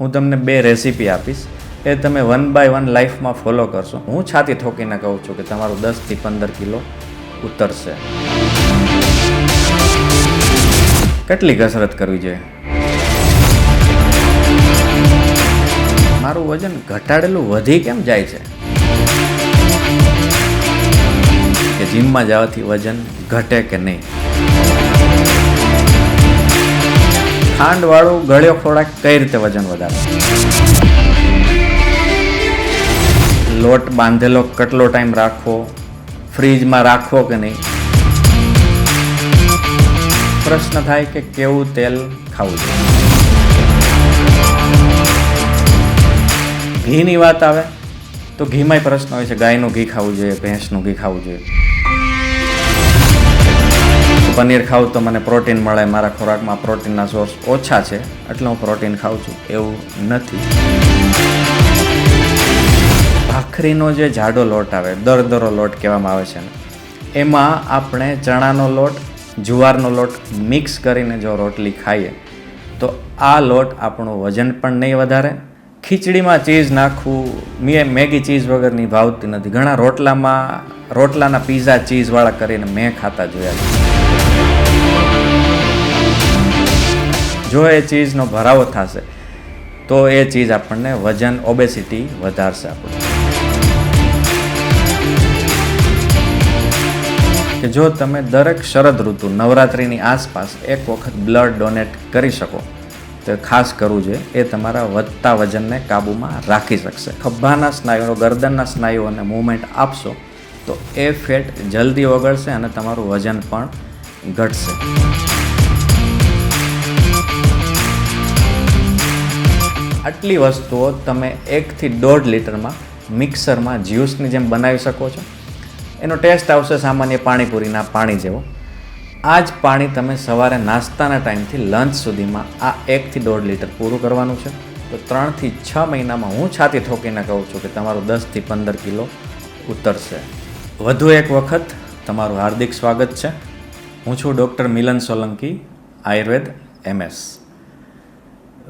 હું તમને બે રેસીપી આપીશ. એ તમે વન બાય વન લાઈફમાં ફોલો કરશો. હું છાતી ઠોકીને કહું છું કે તમારું દસથી પંદર કિલો ઉતરશે. કેટલી કસરત કરવી જોઈએ? મારું વજન ઘટાડેલું વધી કેમ જાય છે? કે જીમમાં જવાથી વજન ઘટે કે નહીં? ખાંડવાળું ગળ્યો ખોરાક કઈ રીતે વજન વધારે? લોટ બાંધેલો કેટલો ટાઈમ રાખવો? ફ્રીજમાં રાખવો કે નહીં? પ્રશ્ન થાય કે કેવું તેલ ખાવું જોઈએ? ઘીની વાત આવે તો ઘીમાંય પ્રશ્ન હોય છે, ગાયનું ઘી ખાવું જોઈએ, ભેંસનું ઘી ખાવું જોઈએ. પનીર ખાઉં તો મને પ્રોટીન મળે, મારા ખોરાકમાં પ્રોટીનના સોર્સ ઓછા છે, એટલે હું પ્રોટીન ખાઉં છું, એવું નથી. ભાખરીનો જે જાડો લોટ આવે, દરદરો લોટ કહેવામાં આવે છે ને, એમાં આપણે ચણાનો લોટ, જુવારનો લોટ મિક્સ કરીને જો રોટલી ખાઈએ, તો આ લોટ આપણું વજન પણ નહીં વધારે, ખીચડીમાં ચીઝ નાખવું, મેં, મેગી ચીઝ વગરની ભાવતી નથી. ઘણા રોટલામાં, રોટલાના પીઝા ચીઝવાળા કરીને મેં ખાતા જોયા છે. જો એ ચીઝનો ભરાવો થશે, તો એ ચીજ આપણને વજન ઓબેસિટી વધારશે આપણું. કે જો તમે દરેક શરદ ઋતુ, નવરાત્રિની આસપાસ એક વખત બ્લડ ડોનેટ કરી શકો, તો ખાસ કરવું જોઈએ એ તમારા વધતા વજનને કાબૂમાં રાખી શકશે. ખભાના સ્નાયુઓ, ગરદનના સ્નાયુઓને મૂવમેન્ટ આપશો, તો એ ફેટ જલ્દી ઓગળશે અને તમારું વજન પણ ઘટશે. આટલી વસ્તુઓ તમે એકથી દોઢ લીટરમાં મિક્સરમાં જ્યુસની જેમ બનાવી શકો છો. એનો ટેસ્ટ આવશે સામાન્ય પાણીપુરીના પાણી જેવો. આ જ પાણી તમે સવારે નાસ્તાના ટાઈમથી લંચ સુધીમાં આ એકથી દોઢ લીટર પૂરું કરવાનું છે. તો ત્રણથી છ મહિનામાં હું છાતી ઠોકીને કહું છું કે તમારું દસથી પંદર કિલો ઉતરશે. વધુ એક વખત તમારું હાર્દિક સ્વાગત છે. હું છું ડૉક્ટર મિલન સોલંકી, આયુર્વેદ એમએસ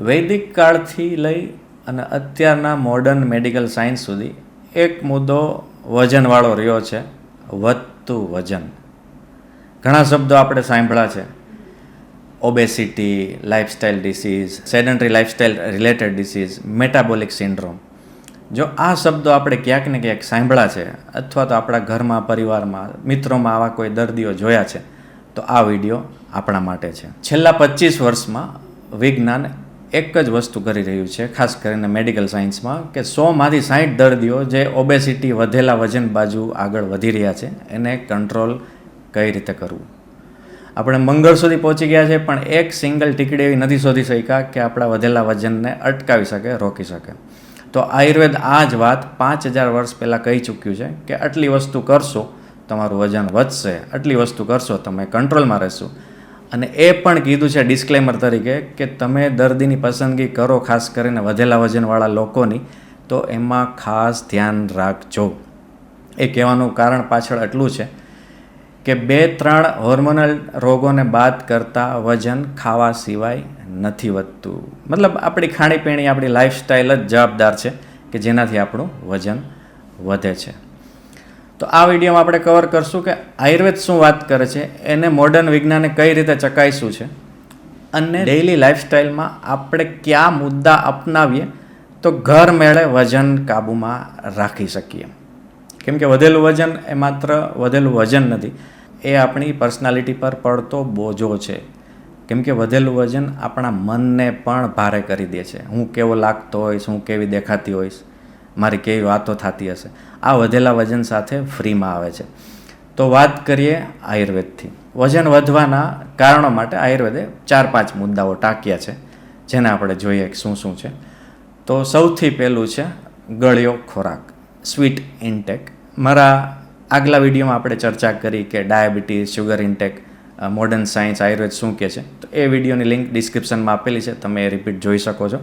વૈદિક કાળથી લઈ અને અત્યારના મોડર્ન મેડિકલ સાયન્સ સુધી એક મુદ્દો વજનવાળો રહ્યો છે, વધતું વજન. ઘણા શબ્દો આપણે સાંભળ્યા છે. Obesity lifestyle disease sedentary lifestyle related disease metabolic syndrome જો આ શબ્દો આપણે ક્યાંક ને ક્યાંક સાંભળ્યા છે અથવા તો આપણા ઘરમાં, પરિવારમાં, મિત્રોમાં આવા કોઈ દર્દીઓ જોયા છે, તો આ વીડિયો આપણા માટે છે. છેલ્લા પચીસ વર્ષમાં વિજ્ઞાન એક જ વસ્તુ કરી રહ્યું છે, ખાસ કરીને મેડિકલ સાયન્સમાં કે સોમાંથી સાઠ દર્દીઓ જે ઓબેસિટી વધેલા વજન બાજુ આગળ વધી રહ્યા છે, એને કંટ્રોલ કઈ રીતે કરવું? આપણે મંગળ સુધી પહોંચી ગયા છે, પણ એક સિંગલ ટીકડી એવી નથી શોધી શક્યા કે આપણા વધેલા વજનને અટકાવી શકે, રોકી શકે. તો આયુર્વેદ આ જ વાત પાંચ હજાર વર્ષ પહેલાં કહી ચૂક્યું છે કે આટલી વસ્તુ કરશો, તમારું વજન વધશે, આટલી વસ્તુ કરશો, તમે કંટ્રોલમાં રહેશો. અને એ પણ કીધું છે ડિસ્ક્લેમર તરીકે કે તમે દર્દીની પસંદગી કરો ખાસ કરીને વધેલા વજનવાળા લોકોની, તો એમાં ખાસ ધ્યાન રાખજો. એ કહેવાનું કારણ પાછળ એટલું છે કે બે ત્રણ હોર્મોનલ રોગોને બાદ કરતાં વજન ખાવા સિવાય નથી વધતું. મતલબ આપણી ખાણીપીણી, આપણી લાઈફસ્ટાઈલ જ જવાબદાર છે કે જેનાથી આપણું વજન વધે છે. તો આ વિડીયોમાં આપણે કવર કરશું કે આયુર્વેદ શું વાત કરે છે, એને મોડર્ન વિજ્ઞાને કઈ રીતે ચકાઈશું છે, અને ડેઇલી લાઇફસ્ટાઈલમાં આપણે કયા મુદ્દા અપનાવીએ, તો ઘર મેળે વજન કાબૂમાં રાખી શકીએ. કેમ કે વધેલું વજન એ માત્ર વધેલું વજન નથી, એ આપણી પર્સનાલિટી પર પડતો બોજો છે. કેમ કે વધેલું વજન આપણા મનને પણ ભારે કરી દે છે. હું કેવો લાગતો હોઈશ, હું કેવી દેખાતી હોઈશ. મારી કેવી વાતો થતી હશે. આ વધેલા વજન સાથે ફ્રીમાં આવે છે. તો વાત કરીએ આયુર્વેદથી. વજન વધવાના કારણો માટે આયુર્વેદે ચાર પાંચ મુદ્દાઓ ટાંક્યા છે, જેને આપણે જોઈએ શું શું છે. તો સૌથી પહેલું છે ગળ્યો ખોરાક, સ્વીટ ઇન્ટેક. મારા આગલા વિડીયોમાં આપણે ચર્ચા કરી કે diabetes sugar intake modern science Ayurveda શું કહે છે. તો એ વિડીયોની લિંક ડિસ્ક્રિપ્શનમાં આપેલી છે, તમે એ રિપીટ જોઈ શકો છો.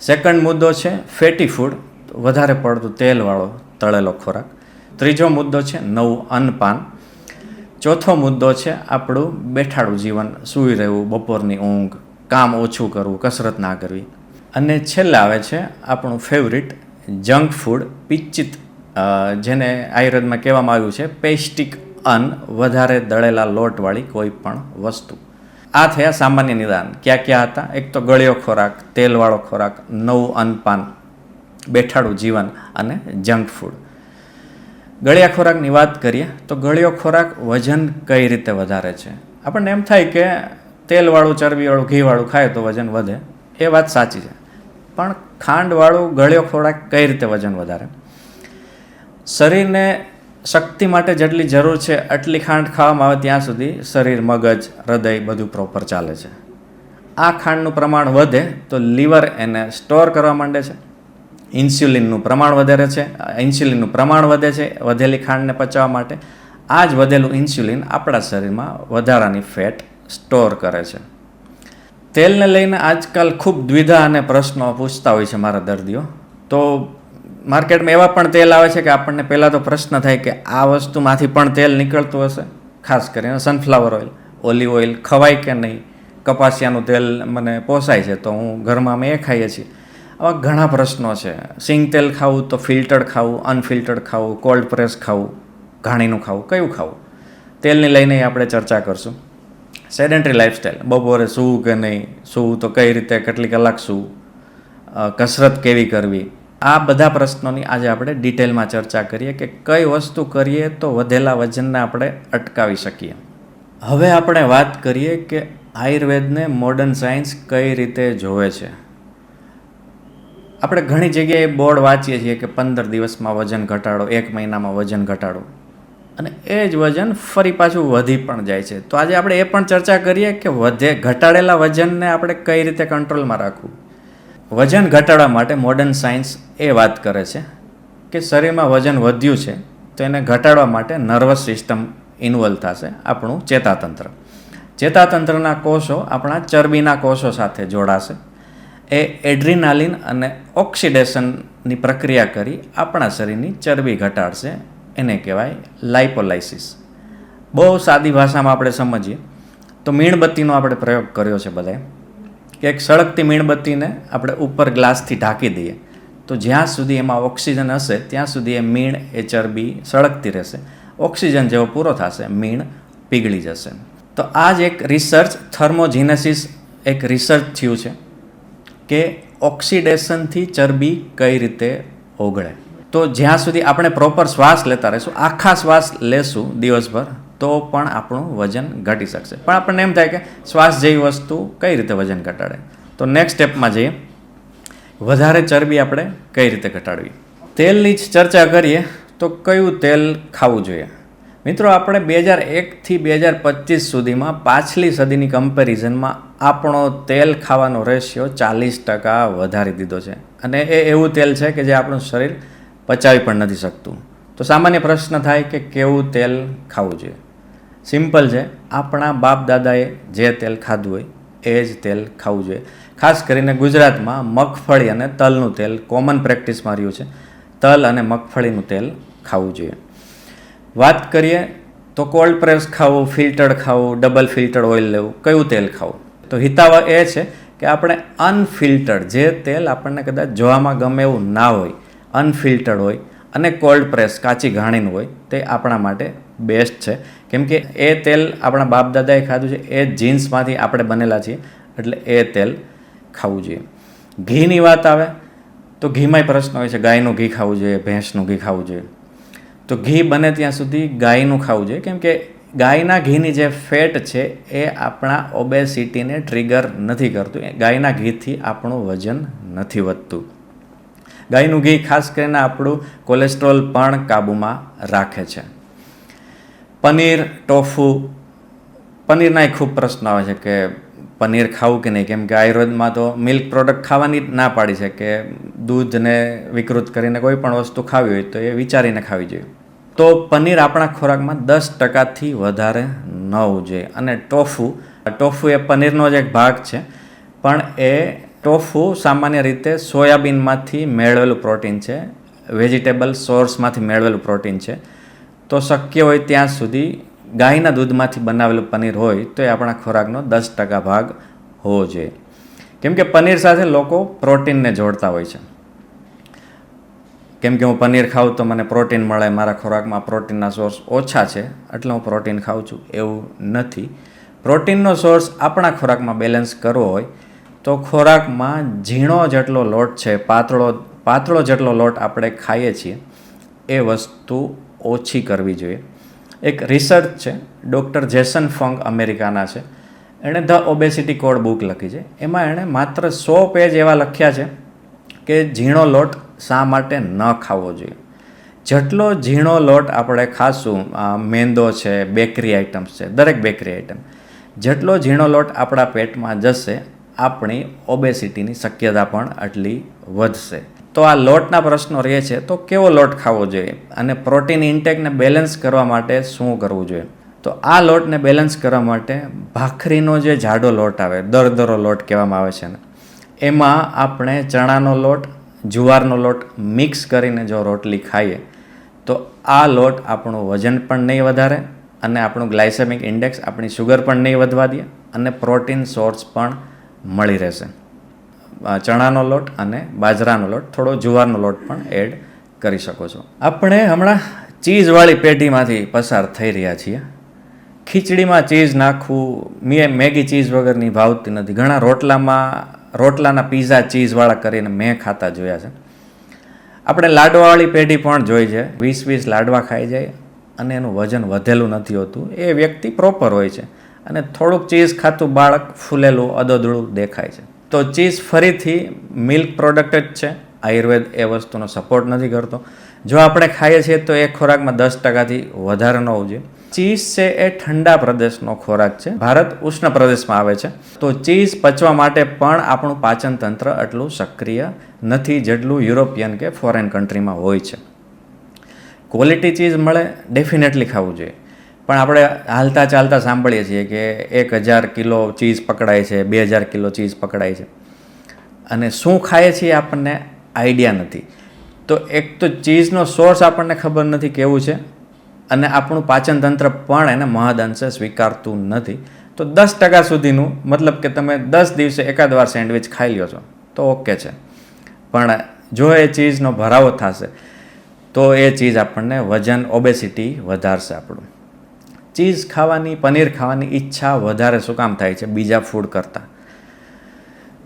સેકન્ડ મુદ્દો છે ફેટી ફૂડ વધારે પડતું તેલવાળો તળેલો ખોરાક. ત્રીજો મુદ્દો છે નવું અન્નપાન. ચોથો મુદ્દો છે આપણું બેઠાડું જીવન, સૂઈ રહેવું, બપોરની ઊંઘ, કામ ઓછું કરવું, કસરત ના કરવી. અને છેલ્લે આવે છે આપણું ફેવરિટ જંક ફૂડ પિચ્ચિત જેને આયુર્વેદમાં કહેવામાં આવ્યું છે પેસ્ટિક અન્ન, વધારે દળેલા લોટવાળી કોઈ પણ વસ્તુ. આ થયા સામાન્ય નિદાન. ક્યાં ક્યાં હતા? એક તો ગળ્યો ખોરાક, તેલવાળો ખોરાક, નવું અન્નપાન, બેઠાડું જીવન અને જંક ફૂડ. ગળ્યા ખોરાકની વાત કરીએ તો ગળ્યો ખોરાક વજન કઈ રીતે વધારે છે? આપણને એમ થાય કે તેલવાળું, ચરબીવાળું, ઘીવાળું ખાય તો વજન વધે. એ વાત સાચી છે. પણ ખાંડવાળું ગળ્યો ખોરાક કઈ રીતે વજન વધારે? શરીરને શક્તિ માટે જેટલી જરૂર છે, આટલી ખાંડ ખાવામાં આવે ત્યાં સુધી શરીર, મગજ, હૃદય બધું પ્રોપર ચાલે છે. આ ખાંડનું પ્રમાણ વધે તો લીવર એને સ્ટોર કરવા માંડે છે. ઇન્સ્યુલિનનું પ્રમાણ વધારે છે ઇન્સ્યુલિનનું પ્રમાણ વધે છે, વધેલી ખાંડને પચાવવા માટે. આ જ વધેલું ઇન્સ્યુલિન આપણા શરીરમાં વધારાની ફેટ સ્ટોર કરે છે. તેલને લઈને આજકાલ ખૂબ દ્વિધા અને પ્રશ્નો પૂછતા હોય છે મારા દર્દીઓ. તો માર્કેટમાં એવા પણ તેલ આવે છે કે આપણને પહેલાં તો પ્રશ્ન થાય કે આ વસ્તુમાંથી પણ તેલ નીકળતું હશે? ખાસ કરીને સનફ્લાવર ઓઇલ ઓલિવ ઓઇલ ખવાય કે નહીં? કપાસિયાનું તેલ મને પોસાય છે તો હું ઘરમાં અમે એ ખાઈએ છીએ. આવા ઘણા પ્રશ્નો છે. સિંગ તેલ ખાવું તો ફિલ્ટર્ડ ખાવું અનફિલ્ટર્ડ ખાવું કોલ્ડ પ્રેસ ખાવું, ઘાણીનું ખાવું, કયું ખાવું? તેલને લઈને આપણે ચર્ચા કરશું. સેડેન્ટરી લાઈફસ્ટાઈલ બપોરે સૂવું કે નહીં? સૂવું તો કઈ રીતે? કેટલી કલાક સૂવું? કસરત કેવી કરવી? આ બધા પ્રશ્નોની આજે આપણે ડિટેલમાં ચર્ચા કરીએ કે કઈ વસ્તુ કરીએ તો વધેલા વજનને આપણે અટકાવી શકીએ. હવે આપણે વાત કરીએ કે આયુર્વેદને મોડર્ન સાયન્સ કઈ રીતે જોવે છે. આપણે ઘણી જગ્યાએ બોર્ડ વાંચીએ છીએ કે પંદર દિવસમાં વજન ઘટાડો, એક મહિનામાં વજન ઘટાડો. અને એ જ વજન ફરી પાછું વધી પણ જાય છે. તો આજે આપણે એ પણ ચર્ચા કરીએ કે વધે, ઘટાડેલા વજનને આપણે કઈ રીતે કંટ્રોલમાં રાખવું? વજન ઘટાડવા માટે મોડર્ન સાયન્સ એ વાત કરે છે કે શરીરમાં વજન વધ્યું છે, તો એને ઘટાડવા માટે નર્વસ સિસ્ટમ ઇન્વોલ્વ થશે આપણું ચેતાતંત્ર. ચેતાતંત્રના કોષો આપણા ચરબીના કોષો સાથે જોડાશે. એ એડ્રિનાલિન અને ઓક્સિડેશનની પ્રક્રિયા કરી આપણા શરીરની ચરબી ઘટાડશે, એને કહેવાય લાઇપોલાઇસિસ બહુ સાદી ભાષામાં આપણે સમજીએ. તો મીણબત્તીનો આપણે પ્રયોગ કર્યો છે બધાએ. કે એક સળગતી મીણબત્તીને આપણે ઉપર ગ્લાસથી ઢાંકી દઈએ. તો જ્યાં સુધી એમાં ઓક્સિજન હશે, ત્યાં સુધી એ મીણ, એ ચરબી સળગતી રહેશે. ઓક્સિજન જેવો પૂરો થશે, મીણ પીગળી જશે. તો આ જ એક રિસર્ચ થર્મોજીનેસિસ એક રિસર્ચ થયું છે કે ઓક્સિડેશનથી ચરબી કઈ રીતે ઓગળે. તો જ્યાં સુધી આપણે પ્રોપર શ્વાસ લેતા રહીશું, આખા શ્વાસ લેશું દિવસભર તો પણ આપણું વજન ઘટી શકશે. પણ આપણને એમ થાય કે શ્વાસ જેવી વસ્તુ કઈ રીતે વજન ઘટાડે? તો નેક્સ્ટ સ્ટેપમાં જઈએ. વધારે ચરબી આપણે કઈ રીતે ઘટાડવી? તેલની જ ચર્ચા કરીએ તો કયું તેલ ખાવું જોઈએ? મિત્રો, આપણે બે હજાર એકથી બે હજાર પચીસ સુધીમાં પાછલી સદીની કમ્પેરિઝનમાં આપણો તેલ ખાવાનો રેશિયો ચાલીસ ટકા વધારી દીધો છે. અને એ એવું તેલ છે કે જે આપણું શરીર પચાવી પણ નથી શકતું. તો સામાન્ય પ્રશ્ન થાય કે કેવું તેલ ખાવું જોઈએ? સિમ્પલ છે. આપણા બાપ દાદાએ જે તેલ ખાધું હોય, એ જ તેલ ખાવું જોઈએ. ખાસ કરીને ગુજરાતમાં મગફળી અને તલનું તેલ કોમન પ્રેક્ટિસમાં રહ્યું છે. તલ અને મગફળીનું તેલ ખાવું જોઈએ. વાત કરીએ તો કોલ્ડ પ્રેસ ખાવું ફિલ્ટર્ડ ખાવું ડબલ ફિલ્ટર્ડ ઓઇલ લેવું, કયું તેલ ખાવું? તો હિતાવહ એ છે કે આપણે અનફિલ્ટર્ડ જે તેલ આપણને કદાચ જોવામાં ગમે એવું ના હોય અનફિલ્ટર્ડ હોય અને કોલ્ડ પ્રેસ, કાચી ઘાણીનું હોય, તે આપણા માટે બેસ્ટ છે. કેમ કે એ તેલ આપણા બાપ દાદાએ ખાધું છે, એ જીન્સમાંથી આપણે બનેલા છીએ, એટલે એ તેલ ખાવું જોઈએ. ઘીની વાત આવે, તો ઘીમાંય પ્રશ્ન હોય છે, ગાયનું ઘી ખાવું જોઈએ, ભેંસનું ઘી ખાવું જોઈએ. તો ઘી બને ત્યાં સુધી ગાયનું ખાવું જોઈએ. કેમ કે ગાયના ઘીની જે ફેટ છે, એ આપણા ઓબેસિટીને ટ્રિગર નથી કરતું. ગાયના ઘીથી આપણું વજન નથી વધતું. ગાયનું ઘી ખાસ કરીને આપણું કોલેસ્ટ્રોલ પણ કાબૂમાં રાખે છે. પનીર, ટોફુ, પનીરના ખૂબ પ્રશ્ન આવે છે કે પનીર ખાવું કે નહીં? કેમ કે આયુર્વેદમાં તો મિલ્ક પ્રોડક્ટ ખાવાની ના પાડી છે કે દૂધને વિકૃત કરીને કોઈ પણ વસ્તુ ખાવી હોય તો એ વિચારીને ખાવી જોઈએ. તો પનીર આપણા ખોરાકમાં દસ ટકાથી વધારે ન હોવું જોઈએ અને ટોફુ ટોફુ એ પનીરનો જ એક ભાગ છે, પણ એ ટોફુ સામાન્ય રીતે સોયાબીનમાંથી મેળવેલું પ્રોટીન છે. વેજીટેબલ સોર્સમાંથી મેળવેલું પ્રોટીન છે. તો શક્ય હોય ત્યાં સુધી ગાયના દૂધમાંથી બનાવેલું પનીર હોય તો એ આપણા ખોરાકનો દસ ટકા ભાગ હોવો જોઈએ. કેમ કે પનીર સાથે લોકો પ્રોટીનને જોડતા હોય છે. કેમ કે હું પનીર ખાઉં તો મને પ્રોટીન મળે, મારા ખોરાકમાં પ્રોટીનના સોર્સ ઓછા છે, એટલે હું પ્રોટીન ખાઉં છું એવું નથી. પ્રોટીનનો સોર્સ આપણા ખોરાકમાં બેલેન્સ કરવો હોય તો ખોરાકમાં ઝીણો જેટલો લોટ છે, પાતળો પાતળો જેટલો લોટ આપણે ખાઈએ છીએ, એ વસ્તુ ઓછી કરવી જોઈએ. એક રિસર્ચ છે, ડૉક્ટર જેસન ફંગ અમેરિકાના છે. એણે ધ ઓબેસિટી કોડ બુક લખી છે. એમાં એણે માત્ર સો પેજ એવા લખ્યા છે કે ઝીણો લોટ શા માટે ન ખાવો જોઈએ. જેટલો ઝીણો લોટ આપણે ખાશું મેંદો છે બેકરી આઇટમ્સ છે, દરેક બેકરી આઇટમ જેટલો ઝીણો લોટ આપણા પેટમાં જશે આપણી ઓબેસિટીની શક્યતા પણ આટલી વધશે. તો આ લોટના પ્રશ્નો રહે છે, તો કેવો લોટ ખાવો જોઈએ? અને પ્રોટીન ઇન્ટેકને બેલેન્સ કરવા માટે શું કરવું જોઈએ? તો આ લોટને બેલેન્સ કરવા માટે ભાખરીનો જે જાડો લોટ આવે, દરદરો લોટ કહેવામાં આવે છે ને એમાં આપણે ચણાનો લોટ, જુવારનો લોટ મિક્સ કરીને જો રોટલી ખાઈએ, તો આ લોટ આપણું વજન પણ નહીં વધારે અને આપણું ગ્લાયસેમિક ઇન્ડેક્સ આપણી શુગર પણ નહીં વધવા દે અને પ્રોટીન સોર્સ પણ મળી રહેશે. ચણાનો લોટ અને બાજરાનો લોટ, થોડો જુવારનો લોટ પણ એડ કરી શકો છો. આપણે હમણાં ચીઝવાળી પેઢીમાંથી પસાર થઈ રહ્યા છીએ. ખીચડીમાં ચીઝ નાખવું, મેં, મેગી ચીઝ વગરની ભાવતી નથી. ઘણા રોટલામાં, રોટલાના પીઝા ચીઝવાળા કરીને મેં ખાતા જોયા છે. આપણે લાડવાવાળી પેઢી પણ જોઈ છે. વીસ વીસ લાડવા ખાઈ જાય અને એનું વજન વધેલું નથી હોતું. એ વ્યક્તિ પ્રોપર હોય છે. અને થોડુંક ચીઝ ખાતું બાળક ફૂલેલું અદોદળું દેખાય છે. તો ચીઝ ફરીથી મિલ્ક પ્રોડક્ટ જ છે. આયુર્વેદ એ વસ્તુનો સપોર્ટ નથી કરતો. જો આપણે ખાઈએ છીએ તો એ ખોરાકમાં દસ ટકાથી વધારે ન હોવું જોઈએ ચીઝ છે એ ઠંડા પ્રદેશનો ખોરાક છે. ભારત ઉષ્ણ પ્રદેશમાં આવે છે. તો ચીઝ પચવા માટે પણ આપણું પાચન તંત્ર એટલું સક્રિય નથી જેટલું યુરોપિયન કે ફોરેન કન્ટ્રીમાં હોય છે. ક્વોલિટી ચીઝ મળે, ડેફિનેટલી ખાવું જોઈએ. પણ આપણે હાલતા ચાલતા સાંભળીએ છીએ કે એક હજાર કિલો ચીઝ પકડાય છે, બે હજાર કિલો ચીઝ પકડાય છે. અને શું ખાઈએ છીએ આપણને? આઈડિયા નથી. તો એક તો ચીઝનો સોર્સ આપણને ખબર નથી કેવું છે, અને આપણું પાચન તંત્ર પણ એને મહદઅંશે સ્વીકારતું નથી. તો દસ ટકા સુધીનું, મતલબ કે તમે દસ દિવસે એકાદ વાર સેન્ડવિચ ખાઈ લ્યો છો, તો ઓકે છે. પણ જો એ ચીઝનો ભરાવો થશે, તો એ ચીઝ આપણને વજન, ઓબેસિટી વધારશે આપણું. ચીઝ ખાવાની, પનીર ખાવાની ઈચ્છા વધારે શું કામ થાય છે? બીજા ફૂડ કરતાં.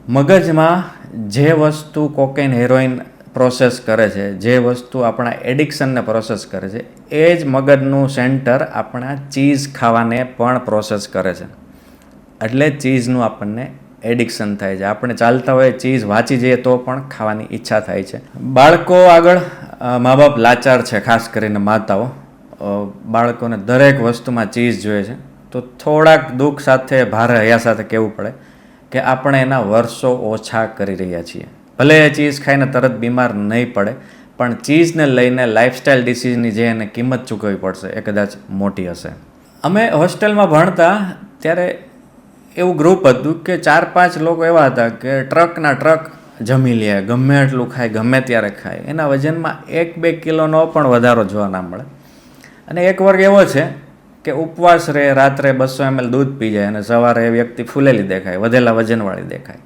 મગજમાં જે વસ્તુ કોકેન હેરોઇન પ્રોસેસ કરે છે, જે વસ્તુ આપણા એડિક્શનને પ્રોસેસ કરે છે, એ જ મગજનું સેન્ટર આપણા ચીઝ ખાવાને પણ પ્રોસેસ કરે છે. એટલે ચીઝનું આપણને એડિક્શન થાય છે. આપણે ચાલતા હોય ચીઝ વાંચી જઈએ તો પણ ખાવાની ઈચ્છા થાય છે. બાળકો આગળ મા બાપ લાચાર છે, ખાસ કરીને માતાઓ. બાળકોને દરેક વસ્તુમાં ચીઝ જોઈએ છે. તો થોડાક દુઃખ સાથે, ભારે હૈયા સાથે કહેવું પડે કે આપણે એના વર્ષો ઓછા કરી રહ્યા છીએ. ભલે એ ચીઝ ખાઈને તરત બીમાર નહીં પડે, પણ ચીઝને લઈને લાઇફસ્ટાઇલ ડિસીઝની જે એને કિંમત ચૂકવવી પડશે, એ કદાચ મોટી હશે. અમે હોસ્ટેલમાં ભણતા ત્યારે એવું ગ્રુપ હતું કે ચાર પાંચ લોકો એવા હતા કે ટ્રકના ટ્રક જમી લે, ગમે એટલું ખાય, ગમે ત્યારે ખાય. એના વજનમાં એક બે કિલોનો પણ વધારો જોવા ના મળે. અને એક વર્ગ એવો છે કે ઉપવાસ રહે, રાત્રે બસો એમએલ દૂધ પી જાય અને સવારે એ વ્યક્તિ ફૂલેલી દેખાય, વધેલા વજનવાળી દેખાય.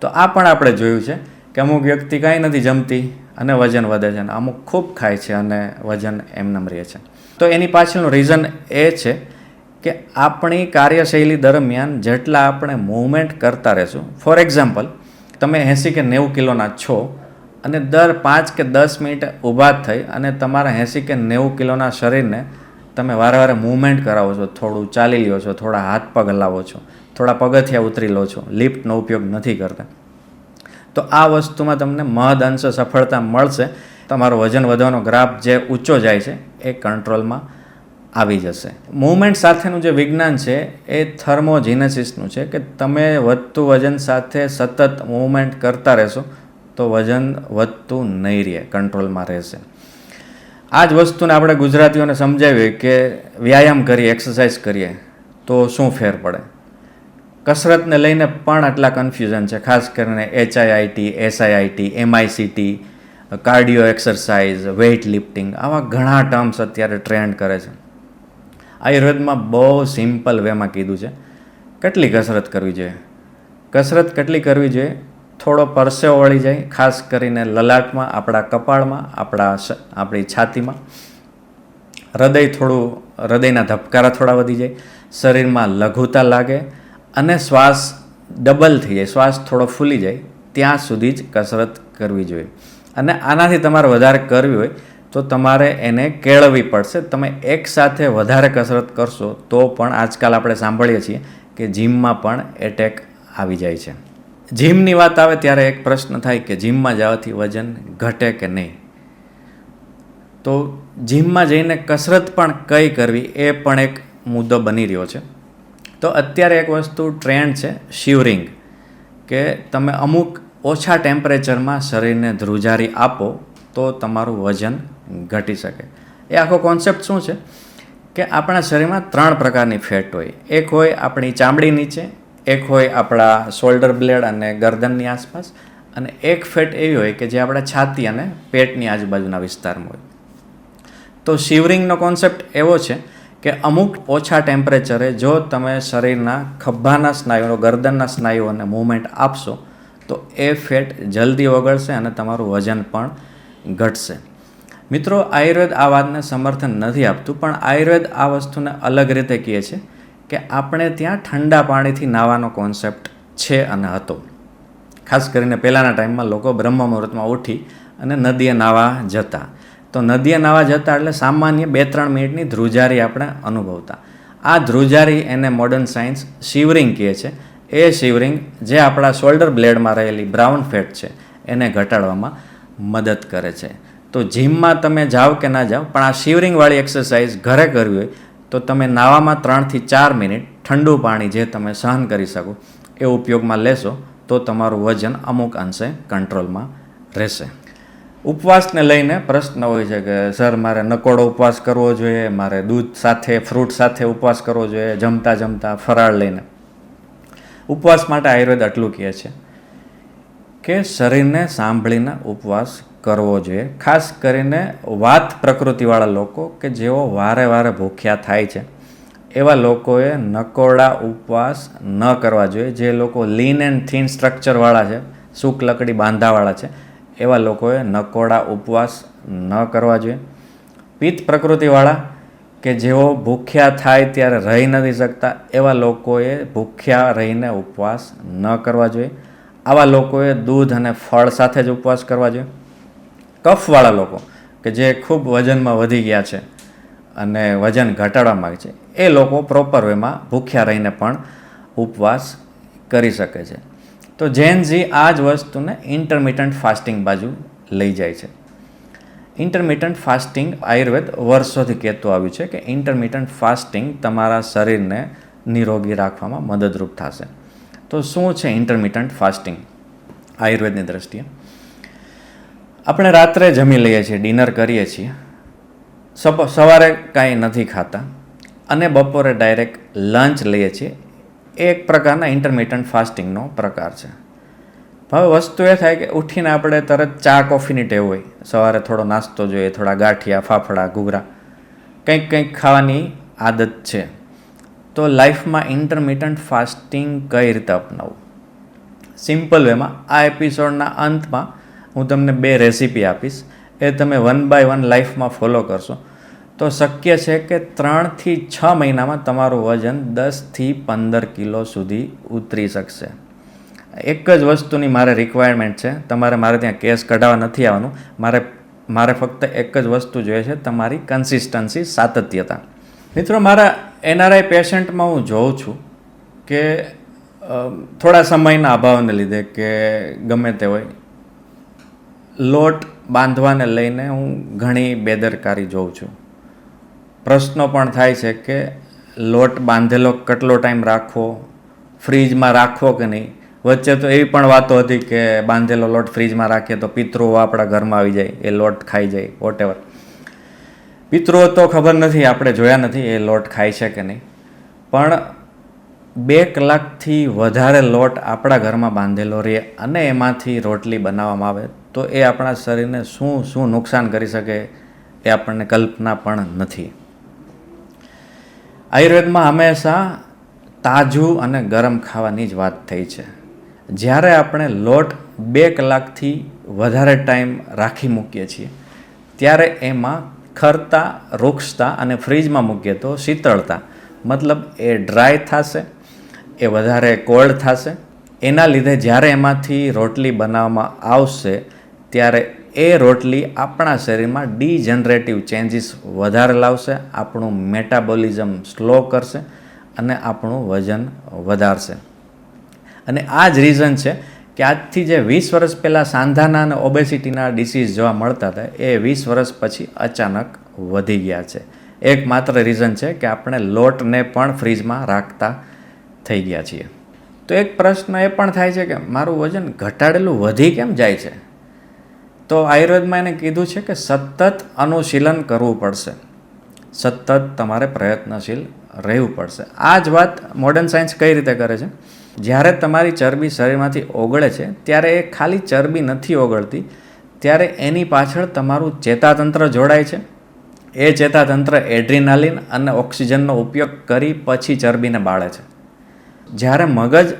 તો આ પણ આપણે જોયું છે કે અમુક વ્યક્તિ કાંઈ નથી જમતી અને વજન વધે છે અને અમુક ખૂબ ખાય છે અને વજન એમનેમ રહે છે. તો એની પાછળનું રીઝન એ છે કે આપણી કાર્યશૈલી દરમિયાન જેટલા આપણે મૂવમેન્ટ કરતા રહેશું ફોર એક્ઝામ્પલ તમે એંસી કે નેવું કિલોના છો અને દર પાંચ કે દસ મિનિટ ઊભા થઈ અને તમારા એંસી કે નેવું કિલોના શરીરને તમે વારે વારે મૂવમેન્ટ કરાવો છો, થોડું ચાલી લ્યો છો, થોડા હાથ પગ હલાવો છો, થોડા પગથિયા ઉતરી લો છો, લિફ્ટનો ઉપયોગ નથી કરતા. તો આ વસ્તુમાં તમને મહદ અંશે સફળતા મળશે. તમારો વજન વધવાનો ગ્રાફ જે ઊંચો જાય છે, એ કંટ્રોલમાં આવી જશે. મૂવમેન્ટ સાથેનું જે વિજ્ઞાન છે, એ થર્મોજીનેસિસનું છે કે તમે વધતું વજન સાથે સતત મૂવમેન્ટ કરતા રહેશો તો વજન વધતું નહીં રહે, કંટ્રોલમાં રહેશે. આ જ વસ્તુને આપણે ગુજરાતીઓને સમજાવીએ કે વ્યાયામ કરીએ, એક્સરસાઇઝ કરીએ, તો શું ફેર પડે? કસરતને લઈને પણ આટલા કન્ફ્યુઝન છે, ખાસ કરીને HIIT SIIT MICT cardio exercise weight lifting આવા ઘણા ટર્મ્સ અત્યારે ટ્રેન્ડ કરે છે. આયુર્વેદમાં બહુ સિમ્પલ વેમાં કીધું છે. કેટલી કસરત કરવી જોઈએ? કસરત કેટલી કરવી જોઈએ? થોડો પરસેવો વળી જાય, ખાસ કરીને લલાટમાં, આપણા કપાળમાં, આપણા આપણી છાતીમાં. હૃદય થોડું, હૃદયના ધબકારા થોડા વધી જાય, શરીરમાં લઘુતા લાગે અને શ્વાસ ડબલ થઈ જાય, શ્વાસ થોડો ફૂલી જાય, ત્યાં સુધી જ કસરત કરવી જોઈએ. અને આનાથી તમારે વધારે કરવી હોય તો તમારે એને કેળવવી પડશે. તમે એકસાથે વધારે કસરત કરશો તો પણ આજકાલ આપણે સાંભળીએ છીએ કે જીમમાં પણ એટેક આવી જાય છે. જીમની વાત આવે ત્યારે એક પ્રશ્ન થાય કે જીમમાં જવાથી વજન ઘટે કે નહીં? તો જીમમાં જઈને કસરત પણ કઈ કરવી એ પણ એક મુદ્દો બની રહ્યો છે. તો અત્યારે એક વસ્તુ ટ્રેન્ડ છે શિવરિંગ કે તમે અમુક ઓછા ટેમ્પરેચરમાં શરીરને ધ્રુજારી આપો તો તમારું વજન ઘટી શકે. એ આખો કોન્સેપ્ટ શું છે? કે આપણા શરીરમાં ત્રણ પ્રકારની ફેટ હોય. એક હોય આપણી ચામડી નીચે એક હોય આપણા શોલ્ડર બ્લેડ અને ગરદનની આસપાસ, અને એક ફેટ એવી હોય કે જે આપણા છાતી અને પેટની આજુબાજુના વિસ્તારમાં હોય. તો શિવરિંગનો કોન્સેપ્ટ એવો છે કે અમુક ઓછા ટેમ્પરેચરે જો તમે શરીરના ખભાના સ્નાયુઓ, ગરદનના સ્નાયુઓને મૂવમેન્ટ આપશો, તો એ ફેટ જલ્દી ઓગળશે અને તમારું વજન પણ ઘટશે. મિત્રો, આયુર્વેદ આ વાતને સમર્થન નથી આપતું, પણ આયુર્વેદ આ વસ્તુને અલગ રીતે કહે છે કે આપણે ત્યાં ઠંડા પાણીથી નાવાનો કોન્સેપ્ટ છે અને હતો. ખાસ કરીને પહેલાંના ટાઈમમાં લોકો બ્રહ્મ મુહૂર્તમાં ઉઠી અને નદીએ નાવા જતા. તો નદીએ નાવા જતા એટલે સામાન્ય બે ત્રણ મિનિટની ધ્રુજારી આપણે અનુભવતા. આ ધ્રુજારી એને મોડર્ન સાયન્સ શિવરિંગ કહે છે. એ શિવરિંગ જે આપણા શોલ્ડર બ્લેડમાં રહેલી બ્રાઉન ફેટ છે, એને ઘટાડવામાં મદદ કરે છે. તો જીમમાં તમે જાઓ કે ના જાઓ, પણ આ શિવરિંગવાળી એક્સરસાઇઝ ઘરે કરવી હોય તો તમે નાવામાં ત્રણથી ચાર મિનિટ ઠંડુ પાણી જે તમે સહન કરી શકો એ ઉપયોગમાં લેશો, તો તમારું વજન અમુક અંશે કંટ્રોલમાં રહેશે. ઉપવાસને લઈને પ્રશ્ન હોય છે કે, સર, મારે નકોડો ઉપવાસ કરવો જોઈએ, મારે દૂધ સાથે, ફ્રૂટ સાથે ઉપવાસ કરવો જોઈએ, જમતા જમતા ફરાળ લઈને. ઉપવાસ માટે આયુર્વેદ આટલું કહે છે કે, શરીરને સાંભળીને ઉપવાસ કરવો જોઈએ. ખાસ કરીને વાત પ્રકૃતિવાળા લોકો કે જેઓ વારે વારે ભૂખ્યા થાય છે. એવા લોકોએ નકોડા ઉપવાસ ન કરવા જોઈએ. જે લોકો લીન એન્ડ થીન સ્ટ્રક્ચરવાળા છે, સૂક લકડી બાંધાવાળા છે, એવા લોકોએ નકોડા ઉપવાસ ન કરવા જોઈએ. પિત્ત પ્રકૃતિવાળા કે જેઓ ભૂખ્યા થાય ત્યારે રહી નથી શકતા, એવા લોકોએ ભૂખ્યા રહીને ઉપવાસ ન કરવા જોઈએ. આવા લોકોએ દૂધ અને ફળ સાથે જ ઉપવાસ કરવા જોઈએ. કફવાળા લોકો, કે જે ખૂબ વજનમાં વધી ગયા છે અને વજન ઘટાડવા માગે છે, એ લોકો પ્રોપર વેમાં ભૂખ્યા રહીને પણ ઉપવાસ કરી શકે છે. તો જૈનજી આ જ વસ્તુને ઇન્ટરમિટન્ટ ફાસ્ટિંગ બાજુ લઈ જાય છે. ઇન્ટરમિટન્ટ ફાસ્ટિંગ આયુર્વેદ વર્ષોથી કહેતું આવ્યું છે કે ઇન્ટરમિટન્ટ ફાસ્ટિંગ તમારા શરીરને નિરોગી રાખવામાં મદદરૂપ થશે. તો શું છે ઇન્ટરમિટન્ટ ફાસ્ટિંગ આયુર્વેદની દ્રષ્ટિએ આપણે રાત્રે જમી લઈએ છીએ, ડિનર કરીએ છીએ. સવારે કાંઈ નથી ખાતા. અને બપોરે ડાયરેક્ટ લંચ લઈએ છીએ. એ એક પ્રકારના ઇન્ટરમિટન્ટ ફાસ્ટિંગનો પ્રકાર છે. હવે વસ્તુ એ થાય કે ઉઠીને આપણે તરત ચા કોફીની ટેવ હોય. સવારે થોડો નાસ્તો જોઈએ, થોડા ગાંઠિયા, ફાફડા, ઘૂઘરા. કંઈક કંઈક ખાવાની આદત છે. તો લાઈફમાં ઇન્ટરમિટન્ટ ફાસ્ટિંગ કઈ રીતે અપનાવવું? સિમ્પલ વેમાં આ એપિસોડના અંતમાં હું તમને બે રેસીપી આપીશ. એ તમે વન બાય વન લાઈફમાં ફોલો કરશો. તો શક્ય છે કે ત્રણથી છ મહિનામાં તમારું વજન દસથી પંદર કિલો સુધી ઉતરી શકશે. એક જ વસ્તુની મારે રિક્વાયરમેન્ટ છે. તમારે મારે ત્યાં કેસ કઢાવવા નથી આવવાનું. મારે મારે ફક્ત એક જ વસ્તુ જોઈએ છે, તમારી કન્સિસ્ટન્સી સાતત્યતા. મિત્રો, મારા એનઆરઆઈ પેશન્ટમાં હું જોઉં છું કે થોડા સમયના અભાવને લીધે કે ગમે તે હોય લોટ બાંધવાને લઈને હું ઘણી બેદરકારી જોઉં છું. પ્રશ્નો પણ થાય છે કે લોટ બાંધેલો કેટલો ટાઈમ રાખવો, ફ્રીજમાં રાખવો કે નહીં? વચ્ચે તો એવી પણ વાતો હતી કે બાંધેલો લોટ ફ્રીજમાં રાખીએ તો પિતૃઓ આપણા ઘરમાં આવી જાય, એ લોટ ખાઈ જાય વોટેવર પિતૃઓ તો ખબર નથી, આપણે જોયા નથી એ લોટ ખાય છે કે નહીં. પણ બે કલાકથી વધારે લોટ આપણા ઘરમાં બાંધેલો રહે અને એમાંથી રોટલી બનાવવામાં આવે તો એ આપણા શરીરને શું શું નુકસાન કરી શકે એ આપણને કલ્પના પણ નથી. આયુર્વેદમાં હંમેશા તાજું અને ગરમ ખાવાની જ વાત થઈ છે. જ્યારે આપણે લોટ બે કલાકથી વધારે ટાઈમ રાખી મૂકીએ છીએ, ત્યારે એમાં ખરતા રૂક્ષતા અને ફ્રીજમાં મૂકીએ તો શીતળતા, મતલબ એ ડ્રાય થશે, એ વધારે કોલ્ડ થશે. એના લીધે જ્યારે એમાંથી રોટલી બનાવવામાં આવશે ત્યારે એ રોટલી આપણા શરીરમાં ડીજનરેટિવ ચેન્જીસ વધારે લાવશે, આપણું મેટાબોલિઝમ સ્લો કરશે અને આપણું વજન વધારશે. અને આ જ રીઝન છે કે આજથી જે વીસ વર્ષ પહેલાં સાંધાના અને ઓબેસિટીના ડિસીઝ જોવા મળતા હતા, એ વીસ વર્ષ પછી અચાનક વધી ગયા છે. એક માત્ર રીઝન છે કે આપણે લોટને પણ ફ્રીજમાં રાખતા થઈ ગયા છીએ. તો એક પ્રશ્ન એ પણ થાય છે કે મારું વજન ઘટાડેલું વધી કેમ જાય છે? તો આયુર્વેદમાં એને કીધું છે કે સતત અનુશીલન કરવું પડશે. સતત તમારે પ્રયત્નશીલ રહેવું પડશે. આ જ વાત મોડર્ન સાયન્સ કઈ રીતે કરે છે? જ્યારે તમારી ચરબી શરીરમાંથી ઓગળે છે, ત્યારે એ ખાલી ચરબી નથી ઓગળતી, ત્યારે એની પાછળ તમારું ચેતાતંત્ર જોડાય છે. એ ચેતાતંત્ર એડ્રીનાલિન અને ઓક્સિજનનો ઉપયોગ કરી પછી ચરબીને બાળે છે. જ્યારે મગજ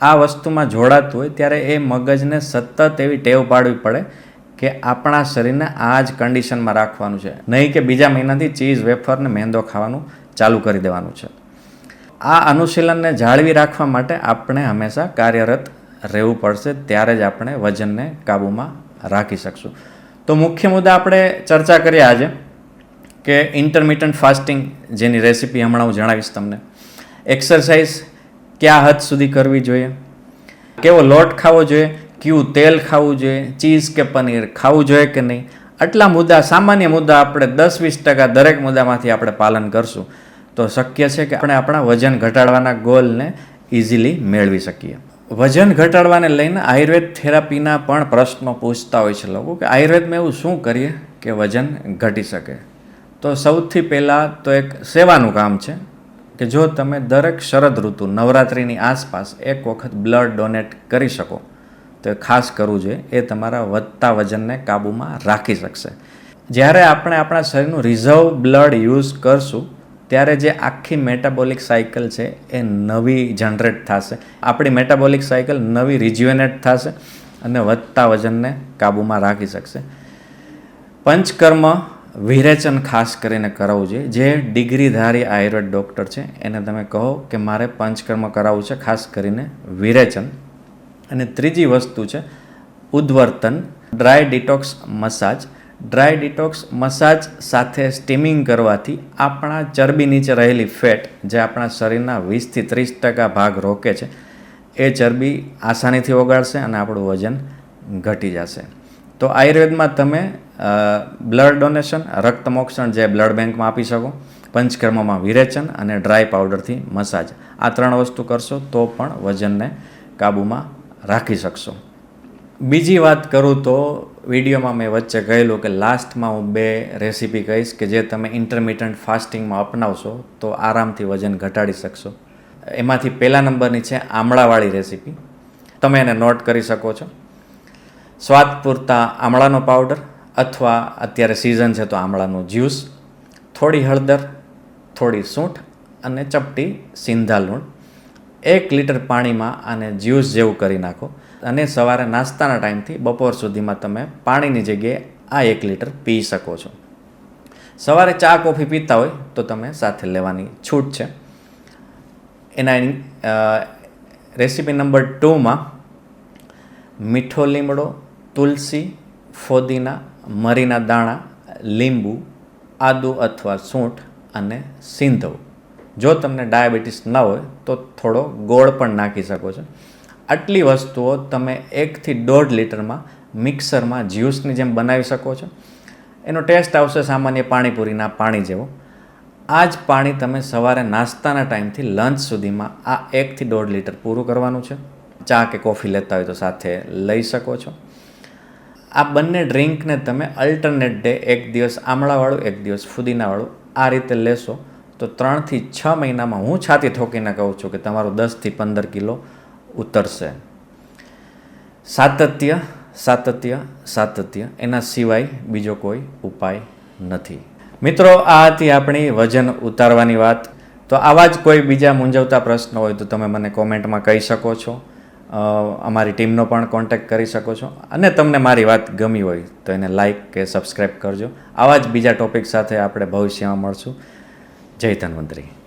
આ વસ્તુમાં જોડાતું હોય, ત્યારે એ મગજને સતત એવી ટેવ પાડવી પડે કે આપણા શરીરને આ જ કન્ડિશનમાં રાખવાનું છે. નહીં કે બીજા મહિનાથી ચીઝ, વેફર ને મેંદો ખાવાનું ચાલુ કરી દેવાનું છે. આ અનુશીલનને જાળવી રાખવા માટે આપણે હંમેશા કાર્યરત રહેવું પડશે, ત્યારે જ આપણે વજનને કાબૂમાં રાખી શકશું. તો મુખ્ય મુદ્દા આપણે ચર્ચા કરીએ આજે કે ઇન્ટરમિટન્ટ ફાસ્ટિંગ જેની રેસીપી હમણાં હું જણાવીશ તમને. એક્સરસાઇઝ કયા હદ સુધી કરવી જોઈએ? કેવો લોટ ખાવો જોઈએ? કયું તેલ ખાવું જોઈએ, ચીઝ કે પનીર ખાવું જોઈએ કે નહીં? આટલા મુદ્દા, સામાન્ય મુદ્દા આપણે દસ વીસ ટકા દરેક મુદ્દામાંથી આપણે પાલન કરશું. તો શક્ય છે કે આપણે આપણા વજન ઘટાડવાના ગોલને ઇઝીલી મેળવી શકીએ. વજન ઘટાડવાને લઈને આયુર્વેદ થેરાપીના પણ પ્રશ્નો પૂછતા હોય છે લોકો કે આયુર્વેદમાં એવું શું કરીએ કે વજન ઘટી શકે? તો સૌથી પહેલાં તો એક સેવાનું કામ છે કે જો તમે દરેક શરદ ઋતુ નવરાત્રિની આસપાસ એક વખત બ્લડ ડોનેટ કરી શકો તો એ ખાસ કરવું જોઈએ, એ તમારા વધતા વજનને કાબૂમાં રાખી શકશે. જ્યારે આપણે આપણા શરીરનું રિઝર્વ બ્લડ યુઝ કરશું, ત્યારે જે આખી મેટાબોલિક સાયકલ છે, એ નવી જનરેટ થશે. આપણી મેટાબોલિક સાયકલ નવી રિજ્યુનેટ થશે અને વધતા વજનને કાબૂમાં રાખી શકશે. પંચકર્મ વિરેચન ખાસ કરીને કરાવવું જોઈએ. જે ડિગ્રીધારી આયુર્વેદ ડૉક્ટર છે, એને તમે કહો કે મારે પંચકર્મ કરાવવું છે, ખાસ કરીને વિરેચન. અને ત્રીજી વસ્તુ છે, ઉદ્વર્તન dry detox massage dry detox massage સાથે સ્ટીમિંગ કરવાથી આપણા ચરબી નીચે રહેલી ફેટ જે આપણા શરીરના વીસથી ત્રીસ ટકા ભાગ રોકે છે, એ ચરબી આસાનીથી ઓગાળશે અને આપણું વજન ઘટી જશે. તો આયુર્વેદમાં તમે બ્લડ ડોનેશન રક્તમોક્ષણ જે બ્લડ બેંકમાં આપી શકો, પંચકર્મમાં વિરેચન અને ડ્રાય પાવડરથી મસાજ આ ત્રણ વસ્તુ કરશો તો પણ વજનને કાબૂમાં રાખી શકશો. બીજી વાત કરું તો વિડીયોમાં મેં વચ્ચે કહેલું કે લાસ્ટમાં હું બે રેસીપી કહીશ કે જે તમે ઇન્ટરમિટન્ટ ફાસ્ટિંગમાં અપનાવશો તો આરામથી વજન ઘટાડી શકશો. એમાંથી પહેલા નંબરની છે આમળાવાળી રેસીપી. તમે એને નોટ કરી શકો છો. સ્વાદ પૂરતા આમળાનો પાવડર અથવા અત્યારે સિઝન છે તો આમળાનું જ્યુસ, થોડી હળદર, થોડી સૂંઠ અને ચપટી સિંધા લૂણ. એક લીટર પાણીમાં આને જ્યુસ જેવું કરી નાખો અને સવારે નાસ્તાના ટાઈમથી બપોર સુધીમાં તમે પાણીની જગ્યાએ આ એક લીટર પી શકો છો. સવારે ચા, કોફી પીતા હોય તો તમે સાથે લેવાની છૂટ છે. એના રેસીપી નંબર ટુમાં મીઠો લીમડો, તુલસી, ફોદીના, મરીના દાણા, લીંબુ, આદુ અથવા સૂંઠ અને સિંધવ જો તમને ડાયાબિટીસ ન હોય, તો થોડો ગોળ પણ નાખી શકો છો. આટલી વસ્તુઓ તમે એકથી દોઢ લીટરમાં મિક્સરમાં જ્યુસની જેમ બનાવી શકો છો. એનો ટેસ્ટ આવશે સામાન્ય પાણીપુરીના પાણી જેવો. આ જ પાણી તમે સવારે નાસ્તાના ટાઈમથી લંચ સુધીમાં આ એકથી દોઢ લીટર પૂરું કરવાનું છે. ચા કે કોફી લેતા હોય તો સાથે લઈ શકો છો. આ બંને ડ્રિંકને તમે અલ્ટરનેટ ડે એક દિવસ આમળાવાળું, એક દિવસ ફુદીનાવાળું આ રીતે લેશો તો ત્રણથી છ મહિનામાં હું છાતી ઠોકીને કહું છું કે તમારું દસથી પંદર કિલો ઉતરશે. સાતત્ય સાતત્ય સાતત્ય, એના સિવાય બીજો કોઈ ઉપાય નથી. મિત્રો, આ હતી આપણી વજન ઉતારવાની વાત. તો આવા જ કોઈ બીજા મૂંઝવતા પ્રશ્નો હોય તો તમે મને કોમેન્ટમાં કહી શકો છો. અમારી ટીમનો પણ કોન્ટેક્ટ કરી શકો છો. અને તમને મારી વાત ગમી હોય તો એને લાઈક કે સબસ્ક્રાઈબ કરજો. આવા જ બીજા ટોપિક સાથે આપણે ભવિષ્યમાં મળશું. જય ધન્વંતરી